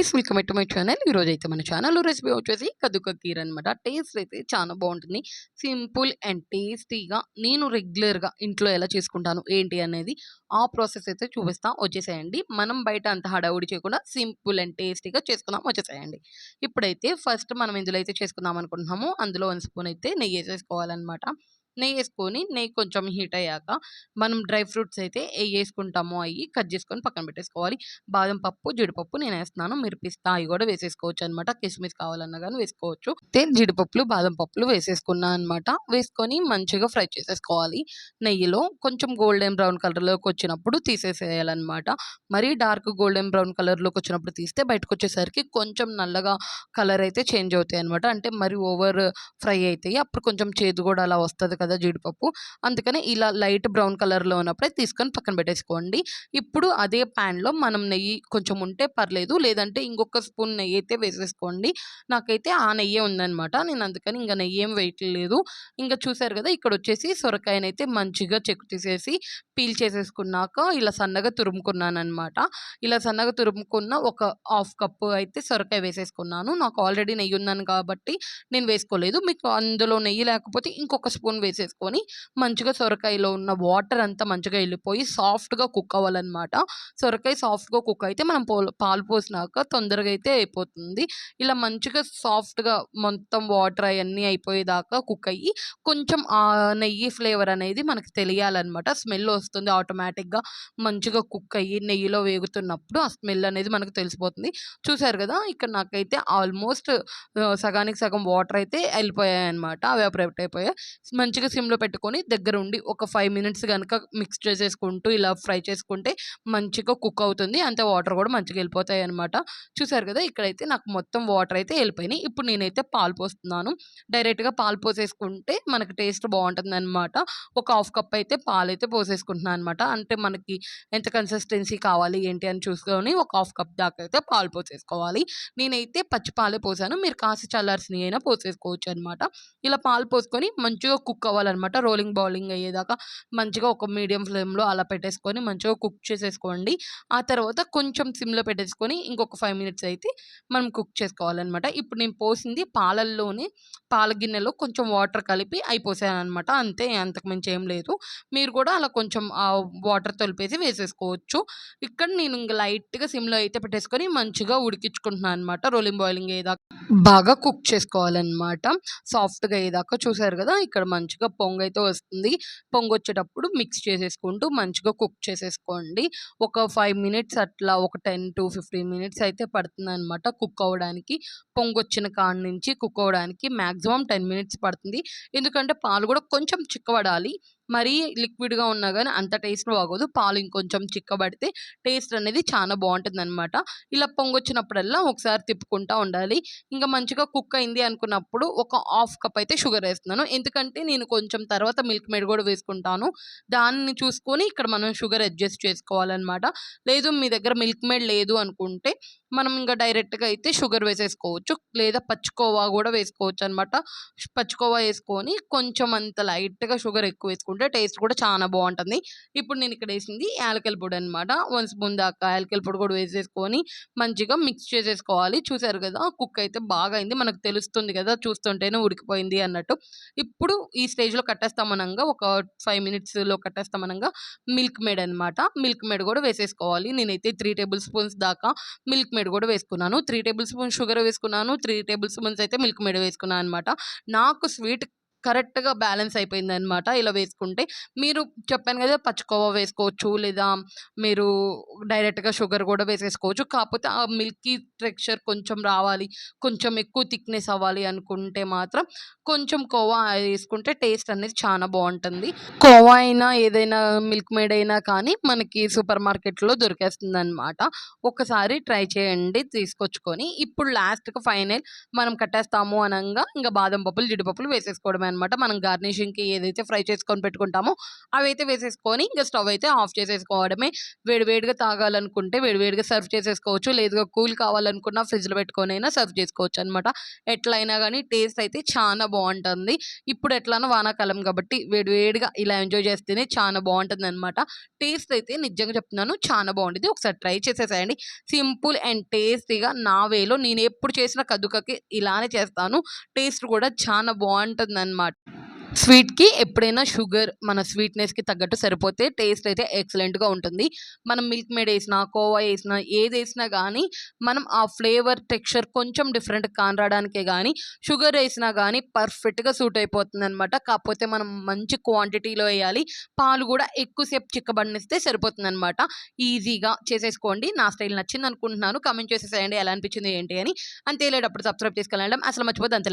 Guys welcome to my channel ఈరోజు అయితే మన ఛానల్ రెసిపీ వచ్చేసి కదుక కీర్ అనమాట టేస్ట్ అయితే చాలా బాగుంటుంది. సింపుల్ అండ్ టేస్టీగా నేను రెగ్యులర్గా ఇంట్లో ఎలా చేసుకుంటాను ఏంటి అనేది ఆ ప్రాసెస్ అయితే చూపిస్తా వచ్చేసేయండి. మనం బయట అంత హడావుడి చేయకుండా సింపుల్ అండ్ టేస్టీగా చేసుకుందాం వచ్చేసేయండి. ఇప్పుడైతే ఫస్ట్ మనం ఇందులో అయితే చేసుకుందాం అనుకుంటున్నాము. అందులో వన్ స్పూన్ అయితే నెయ్యి వేసేసుకోవాలన్నమాట. నెయ్యి వేసుకొని నెయ్యి కొంచెం హీట్ అయ్యాక మనం డ్రై ఫ్రూట్స్ అయితే ఏ వేసుకుంటాము అవి కట్ చేసుకొని పక్కన పెట్టేసుకోవాలి. బాదం పప్పు జీడిపప్పు నేను వేస్తున్నాను. మీరు పిస్తా అవి కూడా వేసేసుకోవచ్చు అనమాట కిస్మిస్ కావాలన్నా కానీ వేసుకోవచ్చు. అయితే జీడిపప్పులు బాదం పప్పులు వేసేసుకున్నా అనమాట వేసుకొని మంచిగా ఫ్రై చేసేసుకోవాలి. నెయ్యిలో కొంచెం గోల్డెన్ బ్రౌన్ కలర్లోకి వచ్చినప్పుడు తీసేసేయాలన్నమాట. మరీ డార్క్ గోల్డెన్ బ్రౌన్ కలర్లోకి వచ్చినప్పుడు తీస్తే బయటకు వచ్చేసరికి కొంచెం నల్లగా కలర్ అయితే చేంజ్ అవుతాయి అనమాట అంటే మరి ఓవర్ ఫ్రై అవుతాయి అప్పుడు కొంచెం చేదు కూడా అలా వస్తుంది కదా జీడిపప్పు. అందుకని ఇలా లైట్ బ్రౌన్ కలర్లో ఉన్నప్పుడే తీసుకొని పక్కన పెట్టేసుకోండి. ఇప్పుడు అదే ప్యాన్లో మనం నెయ్యి కొంచెం ఉంటే పర్లేదు లేదంటే ఇంకొక స్పూన్ నెయ్యి అయితే వేసేసుకోండి. నాకైతే ఆ నెయ్యే ఉందనమాట నేను అందుకని ఇంకా నెయ్యి ఏం వేయట్లేదు ఇంకా చూసారు కదా ఇక్కడ వచ్చేసి సొరకాయనైతే మంచిగా చెక్ తీసేసి పీల్ చేసేసుకున్నాక ఇలా సన్నగా తురుముకున్నాను అనమాట ఇలా సన్నగా తురుముకున్న ఒక హాఫ్ కప్పు అయితే సొరకాయ వేసేసుకున్నాను. నాకు ఆల్రెడీ నెయ్యి ఉన్నాను కాబట్టి నేను వేసుకోలేదు. మీకు అందులో నెయ్యి లేకపోతే ఇంకొక స్పూన్ వేసేసుకొని మంచిగా సొరకాయలో ఉన్న వాటర్ అంతా మంచిగా వెళ్ళిపోయి సాఫ్ట్గా కుక్ అవ్వాలన్నమాట. సొరకాయ సాఫ్ట్గా కుక్ అయితే మనం పాలు పోసినాక తొందరగా అయితే అయిపోతుంది. ఇలా మంచిగా సాఫ్ట్గా మొత్తం వాటర్ అవన్నీ అయిపోయేదాకా కుక్ అయ్యి కొంచెం నెయ్యి ఫ్లేవర్ అనేది మనకు తెలియాలన్నమాట. స్మెల్ వస్తుంది ఆటోమేటిక్గా. మంచిగా కుక్ అయ్యి నెయ్యిలో వేగుతున్నప్పుడు ఆ స్మెల్ అనేది మనకు తెలిసిపోతుంది. చూసారు కదా ఇక్కడ నాకైతే ఆల్మోస్ట్ సగానికి సగం వాటర్ అయితే వెళ్ళిపోయాయి అనమాట అవి అయిపోయాయి మంచిగా సిమ్లో పెట్టుకొని దగ్గర ఉండి ఒక ఫైవ్ మినిట్స్ కనుక మిక్స్ చేసేసుకుంటూ ఇలా ఫ్రై చేసుకుంటే మంచిగా కుక్ అవుతుంది. అంతే వాటర్ కూడా మంచిగా వెళ్ళిపోతాయి అనమాట చూసారు కదా! ఇక్కడైతే నాకు మొత్తం వాటర్ అయితే వెళ్ళిపోయినాయి. ఇప్పుడు నేనైతే పాలు పోస్తున్నాను. డైరెక్ట్గా పాలు పోసేసుకుంటే మనకి టేస్ట్ బాగుంటుంది అనమాట ఒక హాఫ్ కప్ అయితే పాలు అయితే పోసేసుకుంటున్నాను అనమాట అంటే మనకి ఎంత కన్సిస్టెన్సీ కావాలి ఏంటి అని చూసుకొని ఒక హాఫ్ కప్ దాకా అయితే పాలు పోసేసుకోవాలి. నేనైతే పచ్చి పాలే పోసాను. మీరు కాసి చల్లార్సినవి అయినా పోసేసుకోవచ్చు అనమాట ఇలా పాలు పోసుకొని మంచిగా కుక్ పెట్టుకోవాలన్నమాట రోలింగ్ బౌలింగ్ అయ్యేదాకా మంచిగా ఒక మీడియం ఫ్లేమ్లో అలా పెట్టేసుకొని మంచిగా కుక్ చేసేసుకోండి. ఆ తర్వాత కొంచెం సిమ్లో పెట్టేసుకొని ఇంకొక ఫైవ్ మినిట్స్ అయితే మనం కుక్ చేసుకోవాలన్నమాట. ఇప్పుడు నేను పోసింది పాలల్లోనే పాల గిన్నెలో కొంచెం వాటర్ కలిపి అయిపోసాను అనమాట అంతే అంతకు మించి ఏం లేదు. మీరు కూడా అలా కొంచెం ఆ వాటర్ తొలిపేసి వేసేసుకోవచ్చు. ఇక్కడ నేను ఇంకా లైట్గా సిమ్లో అయితే పెట్టేసుకొని మంచిగా ఉడికించుకుంటున్నాను అనమాట రోలింగ్ బాయిలింగ్ అయ్యేదాకా బాగా కుక్ చేసుకోవాలన్నమాట. సాఫ్ట్గా అయ్యేదాకా చూసారు కదా ఇక్కడ మంచిగా పొంగు అయితే వస్తుంది. పొంగు వచ్చేటప్పుడు మిక్స్ చేసేసుకుంటూ మంచిగా కుక్ చేసేసుకోండి. ఒక ఫైవ్ మినిట్స్ అట్లా ఒక టెన్ టు ఫిఫ్టీన్ మినిట్స్ అయితే పడుతుంది అనమాట కుక్ అవ్వడానికి. పొంగు వచ్చిన కాడ నుంచి కుక్ అవ్వడానికి మ్యాక్సిమం టెన్ మినిట్స్ పడుతుంది. ఎందుకంటే పాలు కూడా కొంచెం చిక్కబడాలి. మరీ లిక్విడ్గా ఉన్నా కానీ అంత టేస్ట్ బాగోదు పాలు ఇంకొంచెం చిక్కబడితే టేస్ట్ అనేది చాలా బాగుంటుంది అనమాట ఇలా పొంగొచ్చినప్పుడల్లా ఒకసారి తిప్పుకుంటూ ఉండాలి. ఇంకా మంచిగా కుక్ అయింది అనుకున్నప్పుడు ఒక హాఫ్ కప్ అయితే షుగర్ వేస్తున్నాను. ఎందుకంటే నేను కొంచెం తర్వాత మిల్క్ మేడ్ కూడా వేసుకుంటాను. దాన్ని చూసుకొని ఇక్కడ మనం షుగర్ అడ్జస్ట్ చేసుకోవాలన్నమాట. లేదు మీ దగ్గర మిల్క్ మేడ్ లేదు అనుకుంటే మనం ఇంకా డైరెక్ట్గా అయితే షుగర్ వేసేసుకోవచ్చు లేదా పచ్చుకోవా కూడా వేసుకోవచ్చు అనమాట పచ్చుకోవా వేసుకొని కొంచెం అంత లైట్గా షుగర్ ఎక్కువ వేసుకుంటే టేస్ట్ కూడా చాలా బాగుంటుంది ఇప్పుడు నేను ఇక్కడ వేసింది యాలకల పొడి అనమాట. వన్ స్పూన్ దాకా యాలకల పొడి కూడా వేసేసుకొని మంచిగా మిక్స్ చేసేసుకోవాలి. చూసారు కదా కుక్ అయితే బాగా అయింది. మనకు తెలుస్తుంది కదా చూస్తుంటేనే ఉడికిపోయింది అన్నట్టు. ఇప్పుడు ఈ స్టేజ్లో కట్టేస్తామనంగా ఒక ఫైవ్ మినిట్స్లో కట్టేస్తామనంగా మిల్క్ మేడ్ అనమాట. మిల్క్ మేడ్ కూడా వేసేసుకోవాలి. నేనైతే త్రీ టేబుల్ స్పూన్స్ దాకా మిల్క్ మేడ్ కూడా వేసుకున్నాను. త్రీ టేబుల్ స్పూన్ షుగర్ వేసుకున్నాను. త్రీ టేబుల్ స్పూన్స్ అయితే మిల్క్ మేడ్ వేసుకున్నాను అనమాట నాకు స్వీట్ కరెక్ట్గా బ్యాలెన్స్ అయిపోయింది అనమాట ఇలా వేసుకుంటే. మీరు చెప్పాను కదా పచ్చుకోవా వేసుకోవచ్చు లేదా మీరు డైరెక్ట్గా షుగర్ కూడా వేసేసుకోవచ్చు. కాకపోతే ఆ మిల్కీ టెక్స్చర్ కొంచెం రావాలి కొంచెం ఎక్కువ థిక్నెస్ అవ్వాలి అనుకుంటే మాత్రం కొంచెం కోవా వేసుకుంటే టేస్ట్ అనేది చాలా బాగుంటుంది. కోవా అయినా ఏదైనా మిల్క్ మేడ్ అయినా కానీ మనకి సూపర్ మార్కెట్లో దొరికేస్తుంది అనమాట ఒకసారి ట్రై చేయండి తీసుకొచ్చుకొని. ఇప్పుడు లాస్ట్కి ఫైనల్ మనం కట్టేస్తాము అనగా ఇంకా బాదం పప్పులు జీడిపప్పులు వేసేసుకోవడమే అనమాట. మనం గార్నిషింగ్‌కి ఏదైతే ఫ్రై చేసుకొని పెట్టుకుంటామో అవైతే వేసేసుకొని ఇంకా స్టవ్ అయితే ఆఫ్ చేసేసుకోవడమే. వేడివేడిగా తాగాలనుకుంటే వేడివేడిగా సర్వ్ చేసేసుకోవచ్చు. లేదుగా కూల్ కావాలనుకున్న ఫ్రిడ్జ్‌లో అయినా సర్వ్ చేసుకోవచ్చు అనమాట ఎట్లైనా కానీ టేస్ట్ అయితే చాలా బాగుంటుంది ఇప్పుడు ఎట్లానో వానాకాలం కాబట్టి వేడివేడిగా ఇలా ఎంజాయ్ చేస్తేనే చాలా బాగుంటుంది అనమాట టేస్ట్ అయితే నిజంగా చెప్తున్నాను చాలా బాగుంటుంది ఒకసారి ట్రై చేసేసేయండి. సింపుల్ అండ్ టేస్టీగా నా వేలో నేను ఎప్పుడు చేసిన కదుకకి ఇలానే చేస్తాను. టేస్ట్ కూడా చాలా బాగుంటుంది అనమాట అనమాట స్వీట్‌కి ఎప్పుడైనా షుగర్ మన స్వీట్‌నెస్‌కి తగ్గట్టు సరిపోతే టేస్ట్ అయితే ఎక్సలెంట్‌గా ఉంటుంది. మనం మిల్క్ మేడ్ వేసినా కోవా వేసినా ఏది వేసినా కానీ మనం ఆ ఫ్లేవర్, టెక్స్చర్ కొంచెం డిఫరెంట్ కానరాడానికే కానీ షుగర్ వేసినా కానీ పర్ఫెక్ట్‌గా సూట్ అయిపోతుంది అనమాట కాకపోతే మనం మంచి క్వాంటిటీలో వేయాలి పాలు కూడా ఎక్కువసేపు చిక్కబడినిస్తే సరిపోతుంది సరిపోతుందనమాట. ఈజీగా చేసేసుకోండి. నా స్టైల్ నచ్చింది అనుకుంటున్నాను కమెంట్ చేసేసేయండి ఎలా అనిపించింది ఏంటి అని. అంతేలేటప్పుడు సబ్స్క్రైబ్ చేసుకెళ్ళడం అసలు మర్చిపోద్దు అంతే